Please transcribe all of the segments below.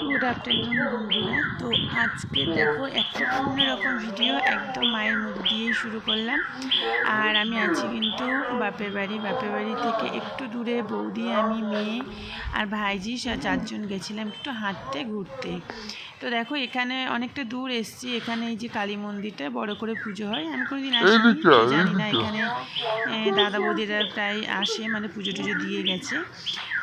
Good afternoon বন্ধুরা। তো আজকে দেখো একটা অন্যরকম ভিডিও একদম মায়ের মুখ দিয়েই শুরু করলাম। আর আমি আছি কিন্তু বাপের বাড়ি। বাপের বাড়ি থেকে একটু দূরে বৌদি, আমি, মেয়ে আর ভাইজি চারজন গেছিলাম একটু হাঁটতে, ঘুরতে। তো দেখো এখানে অনেকটা দূর এসছি। এখানে এই যে কালী মন্দিরটা বড় করে পুজো হয়। আমি কোনোদিন আসিনি জানি না এখানে দাদা বৌদিরা প্রায় আসে মানে পুজো টুজো দিয়ে গেছে।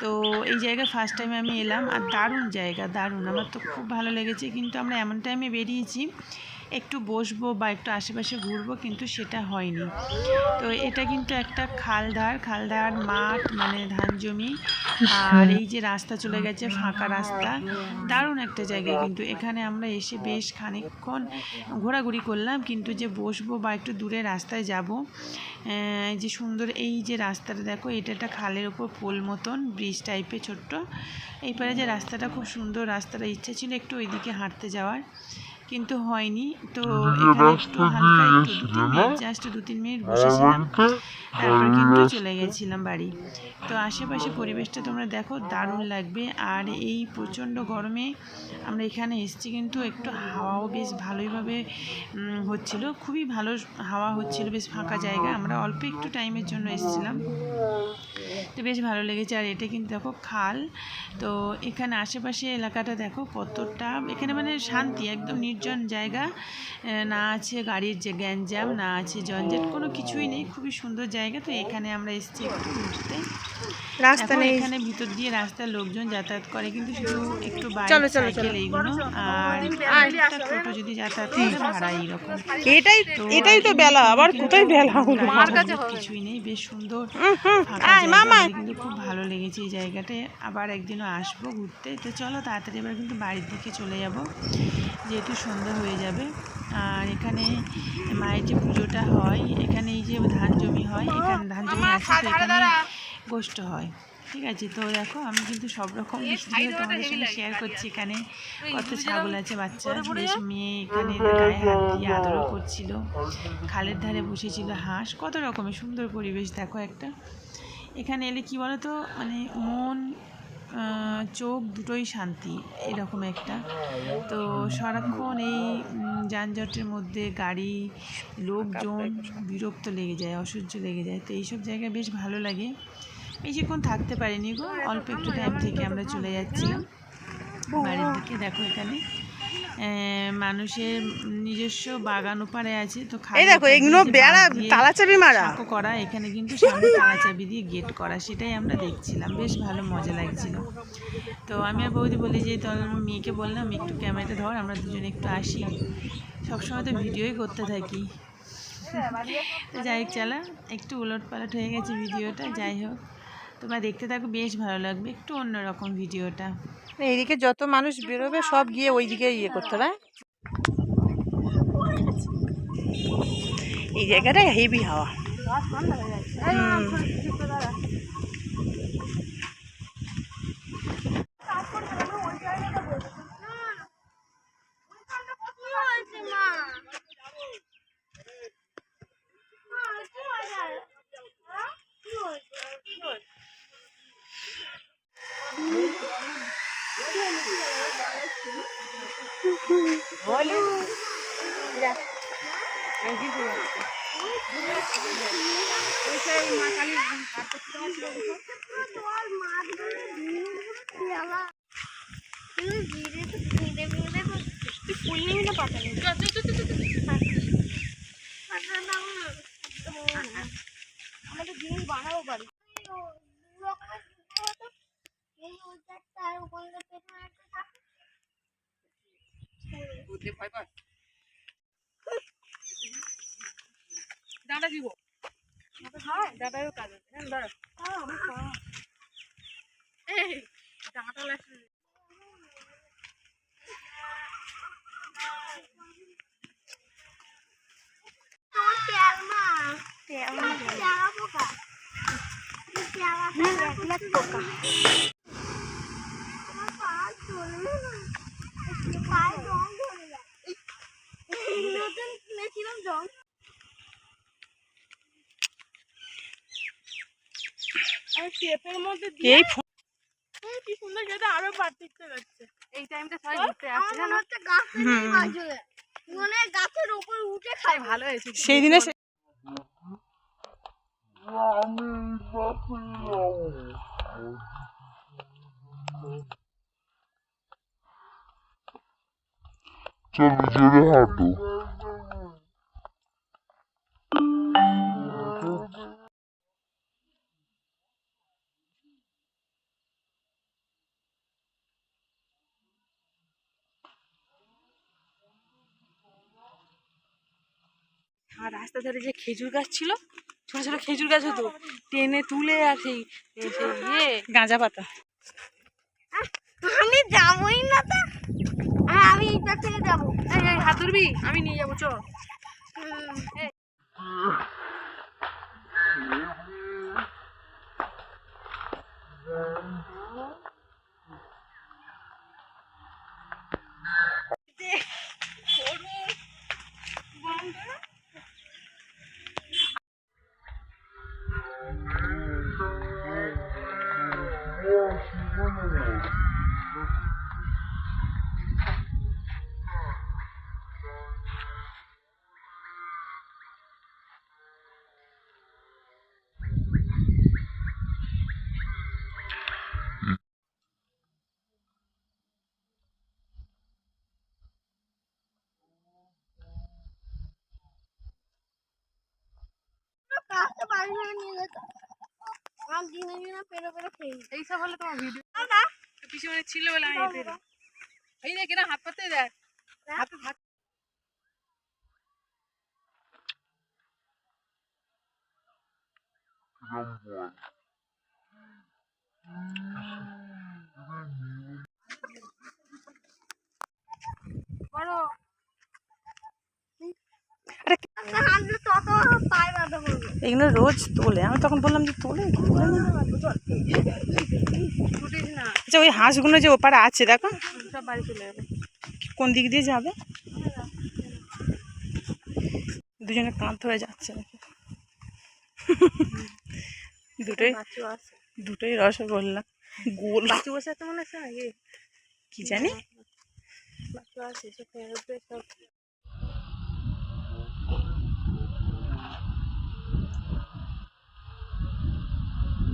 তো এই জায়গা ফার্স্ট টাইমে আমি এলাম আর দারুণ জায়গা দারুণ। আমার তো খুব ভালো লেগেছে কিন্তু আমরা এমন টাইমে বেরিয়েছি একটু বসবো বা একটু আশেপাশে ঘুরবো, কিন্তু সেটা হয়নি। তো এটা কিন্তু একটা খালধার খালধার মাঠ মানে ধান জমি। আর এই যে রাস্তা চলে গেছে, ফাঁকা রাস্তা। দারুণ একটা জায়গা কিন্তু। এখানে আমরা এসে বেশ খানিকক্ষণ ঘোরাঘুরি করলাম, কিন্তু যে বসবো বা একটু দূরে রাস্তায় যাব যে সুন্দর এই যে রাস্তাটা দেখো, এটা একটা খালের ওপর পোল মতন, ব্রিজ টাইপের ছোট্ট। এই পারে যে রাস্তাটা খুব সুন্দর, রাস্তাটা ইচ্ছা ছিল একটু ওইদিকে হাঁটতে যাওয়ার। কিন্তু হয়নি। তো এখানে একটু হালকা একটু দু তিন মিনিট জাস্ট দু তিন মিনিট বসেছিলাম তারপর কিন্তু চলে গেছিলাম বাড়ি। তো আশেপাশে পরিবেশটা তোমরা দেখো দারুণ লাগবে। আর এই প্রচণ্ড গরমে আমরা এখানে এসেছি কিন্তু একটু হাওয়াও বেশ ভালোইভাবে হচ্ছিল। খুবই ভালো হাওয়া হচ্ছিল বেশ ফাঁকা জায়গা। আমরা অল্প একটু টাইমের জন্য এসেছিলাম। তো বেশ ভালো লেগেছে। আর এটা কিন্তু দেখো খাল। তো এখানে আশেপাশে এলাকাটা দেখো কতটা এখানে মানে শান্তি একদম নির্জন জায়গা। না আছে গাড়ির যে গ্যাঞ্জাম না আছে জঞ্জাট কোনো কিছুই নেই। খুবই সুন্দর জায়গা। তো এখানে আমরা এসেছি একটু ঘুরতে। রাস্তা নেই। এখানে ভিতর দিয়ে রাস্তার লোকজন যাতায়াত করে কিন্তু শুধু একটু বাইক চলো, চলো, সাইকেল এইগুলো। আর একটা টোটো যদি যাতায়াত করে ভাড়া এইরকম। এটাই এটাই তো বেলা। আবার কোথায় বেলা? কিছুই নেই। বেশ সুন্দর মামা। আমার কিন্তু খুব ভালো লেগেছে এই জায়গাটায়। আবার একদিনও আসব ঘুরতে। তো চলো তাড়াতাড়ি এবার কিন্তু বাড়ির দিকে চলে যাব। যেহেতু সন্ধ্যা হয়ে যাবে। আর এখানে মায়ের যে পুজোটা হয় এখানে এই যে ধান জমি হয় এখানে ধান জমি আছে তো এখানে গোষ্ঠ হয়। ঠিক আছে তো দেখো আমি কিন্তু সব রকম ভিডিও তোমাদের সঙ্গে শেয়ার করছি এখানে। কত ছাগল আছে বাচ্চা বেশ মেয়ে এখানে গায়ে হাত দিয়ে আদরও করছিল। খালের ধারে বসেছিল হাঁস। কত রকমের সুন্দর পরিবেশ দেখো একটা। এখানে এলে কি বলো তো মানে মন চোখ দুটোই শান্তি, এরকম একটা। তো সারাক্ষণ এই যানজটের মধ্যে গাড়ি, লোকজন বিরক্ত লেগে যায়, অসহ্য লেগে যায়। তো এইসব জায়গায় বেশ ভালো লাগে। বেশিক্ষণ থাকতে পারিনি গো, অল্প একটু টাইম থেকে আমরা চলে যাচ্ছিলাম। বাড়ির দিকে দেখো এখানে। মানুষের নিজস্ব বাগান ওপারে আছে তো এই দেখো এগুলো বেড়া বাঁশ তালা চাবি মারা। করা এখানে কিন্তু সামনে তালা চাবি দিয়ে গেট করা সেটাই আমরা দেখছিলাম বেশ ভালো মজা লাগছিল। তো আমি আর বৌদি বলি যে তোর মেয়েকে বললাম একটু ক্যামেরাটা ধর আমরা দুজনে একটু আসি। সবসময় তো ভিডিওই করতে থাকি। যাই হোক চালা একটু উলট পালট হয়ে গেছে ভিডিওটা যাই হোক। তোমরা দেখতে থাকো বেশ ভালো লাগবে। একটু অন্যরকম ভিডিওটা। এইদিকে যত মানুষ বেরোবে সব গিয়ে ওইদিকে ইয়ে করতে হবে হ্যাঁ? এই জায়গাটা হেভি হাওয়া। আমাদের জিনিস বানাবো এই উদ্যানটা দিব ডাঁটারও কাজ আছে। হ্যাঁ দাঁড়া। এই ডাঁটা লাগছে তোমার পেয়ার মাছ জং এই ফো- কি সুন্দর যেটা আরও পাড়তে ইচ্ছে এই টাইমটা সবাই ঘুরতে আমার জানো? গাছ থেকে মনে গাছের উপর উঠে খাই ভালো হয়েছে। সেই দিনে চলো জোরে হাঁটো। আর রাস্তা ধারে যে খেজুর গাছ ছিল ছোট ছোট খেজুর গাছ হতো টেনে তুলে আর সেই ইয়ে গাঁজা পাতা। আমি যাবই না তো। আমি এইটা থেকে যাব। এই এই হাত ধরবি? আমি নিয়ে যাব চ ছিল বলে আমি এই দেখ এরা হাত পাতে দেখ হাতে এগুলো রোজ তোলে। আমি তখন বললাম যে তোলে আচ্ছা ওই হাঁসগুলো যে ওপারে আছে দেখো। সব বাড়ি চলে যাবে। কোন দিক দিয়ে যাবে? দুজনে কাঁধ ধরে যাচ্ছে নাকি? দুটোই দুটোই রসগোল্লা গোল। বাচ্চু বসে আছে মনে নাকি কি জানি? বাচ্চু আছে সব।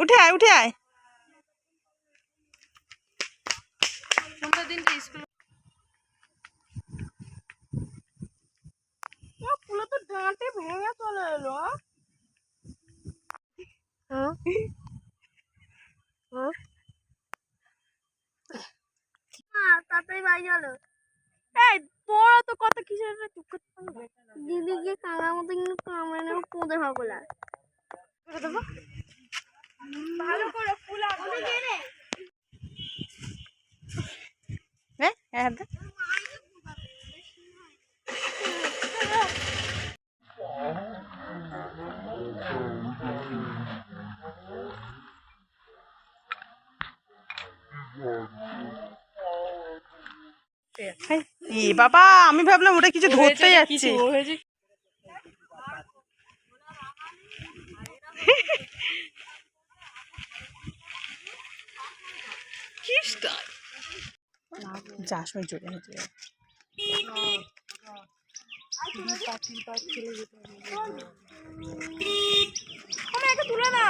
উঠে আয় উঠে আয়। ফুলে তো ডাঁটে ভেঙে চলে এলো হ্যাঁ তাড়াতাড়ি বাড়ি চলো এই তোরা তো কত কিসের চুপ করতে পারবি দিদি গিয়ে কাঙার মতো কিন্তু কামড়ে নেব কোঁদে ভাবলা ভালো করে ফুলা হ্যাঁ হ্যাঁ দে। এই, এ বাবা আমি ভাবলাম ওটা কিছু ধরতে যাচ্ছে। হয়েছে? হেঁটে তুলে না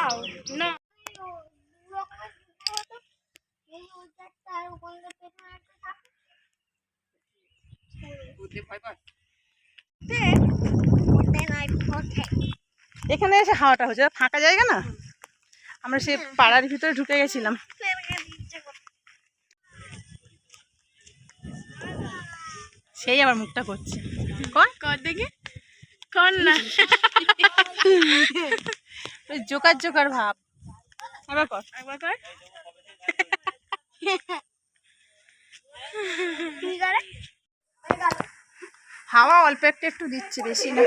এখানে এসে হাওয়াটা হচ্ছে ফাঁকা জায়গা না? আমরা সে পাড়ার ভিতরে ঢুকে গেছিলাম। সেই আবার মুখটা করছে। কর। কর দেখি। কর না। ওই জোকার জোকার ভাব। আবার কর। একবার কর। হাওয়া অল্প একটু একটু দিচ্ছে বেশি না।